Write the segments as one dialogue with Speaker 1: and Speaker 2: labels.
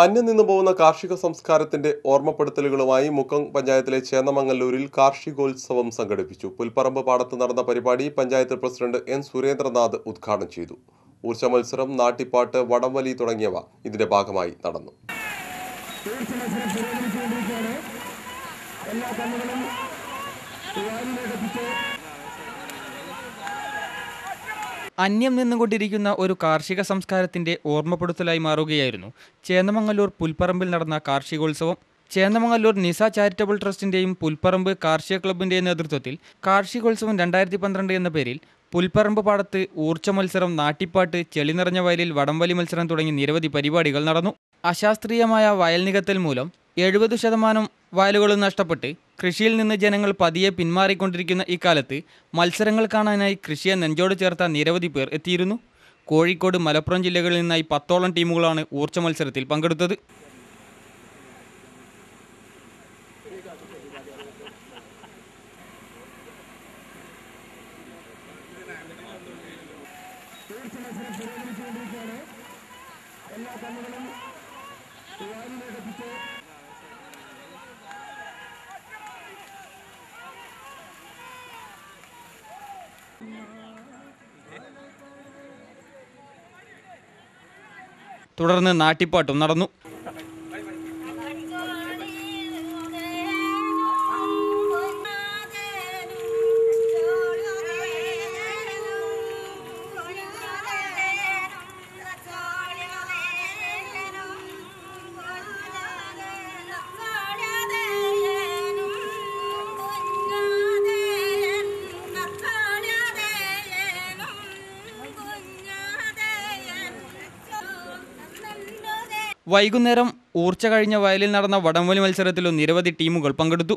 Speaker 1: അന്യം നിന്നു പോകുന്ന കാർഷിക സംസ്കാരത്തിന്റെ ഓർമ്മപ്പെടുത്തലുകളുമായി മുക്കം പഞ്ചായത്തിലെ ചേന്നമംഗല്ലൂരിൽ കാർഷികോത്സവം സംഘടിപ്പിച്ചു. പുൽപ്പറമ്പ് പാടത്ത് നടന്ന പരിപാടി പഞ്ചായത്ത് പ്രസിഡന്റ് എൻ. സുരേന്ദ്രനാഥ് ഉദ്ഘാടനം ചെയ്തു. ഊർജ മത്സരം നാട്ടിപ്പാട്ട് വടംവലി തുടങ്ങിയവ ഇതിന്റെ ഭാഗമായി നടന്നു.
Speaker 2: അന്യം നിന്നുകൊണ്ടിരിക്കുന്ന ഒരു കാർഷിക സംസ്കാരത്തിന്റെ ഓർമ്മപ്പെടുത്തലായി മാറുകയായിരുന്നു. ചേന്നമംഗല്ലൂർ പുൽപ്പറമ്പിൽ നടന്ന കാർഷികോത്സവം. ചേന്നമംഗല്ലൂർ നിസ ചാരിറ്റബിൾ ട്രസ്റ്റിന്റെയും പുൽപ്പറമ്പ് കാർഷിക ക്ലബിന്റെയും നേതൃത്വത്തിൽ കാർഷികോത്സവം രണ്ടായിരത്തി പന്ത്രണ്ട് എന്ന പേരിൽ പുൽപ്പറമ്പ് പാടത്ത് ഊർജ മത്സരം നാട്ടിപ്പാട്ട് ചെളി നിറഞ്ഞ വയലിൽ വടംവലി മത്സരം തുടങ്ങി നിരവധി പരിപാടികൾ നടന്നു. അശാസ്ത്രീയമായ വയൽ നികത്തൽ മൂലം എഴുപത് ശതമാനം വയലുകളും നഷ്ടപ്പെട്ട് കൃഷിയിൽ നിന്ന് ജനങ്ങൾ പതിയെ പിന്മാറിക്കൊണ്ടിരിക്കുന്ന ഇക്കാലത്ത് മത്സരങ്ങൾ കാണാനായി കൃഷിയെ നെഞ്ചോട് ചേർത്ത നിരവധി പേർ എത്തിയിരുന്നു. കോഴിക്കോട് മലപ്പുറം ജില്ലകളിൽ നിന്നായി പത്തോളം ടീമുകളാണ് ഊർജ മത്സരത്തിൽ പങ്കെടുത്തത്. തുടർന്ന് നാട്ടിപ്പാട്ടും നടന്നു. വൈകുന്നേരം ഊർച്ച കഴിഞ്ഞ വയലിൽ നടന്ന വടംവലി മത്സരത്തിലും നിരവധി ടീമുകൾ പങ്കെടുത്തു.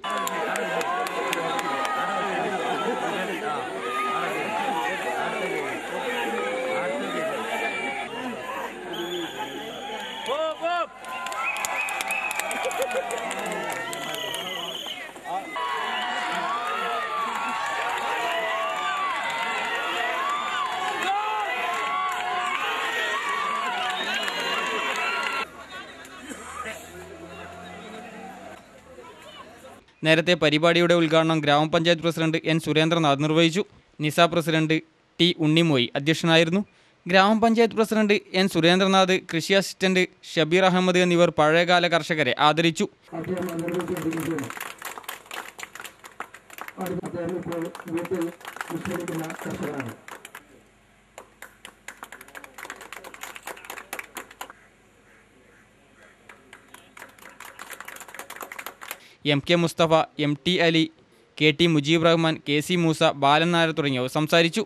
Speaker 2: നേരത്തെ പരിപാടിയുടെ ഉദ്ഘാടനം ഗ്രാമപഞ്ചായത്ത് പ്രസിഡന്റ് എൻ. സുരേന്ദ്രനാഥ് നിർവഹിച്ചു. നിസ പ്രസിഡന്റ് ടി. ഉണ്ണിമോയി അധ്യക്ഷനായിരുന്നു. ഗ്രാമപഞ്ചായത്ത് പ്രസിഡന്റ് എൻ. സുരേന്ദ്രനാഥ് കൃഷി അസിസ്റ്റന്റ് ഷബീർ അഹമ്മദ് എന്നിവർ പഴയകാല കർഷകരെ ആദരിച്ചു.
Speaker 3: കർഷകരാണ്.
Speaker 2: M K Mustafa M T Ali K T Mujeeb Rahman K C Moosa Balan Nair തുടങ്ങിയവർ സംസാരിച്ചു.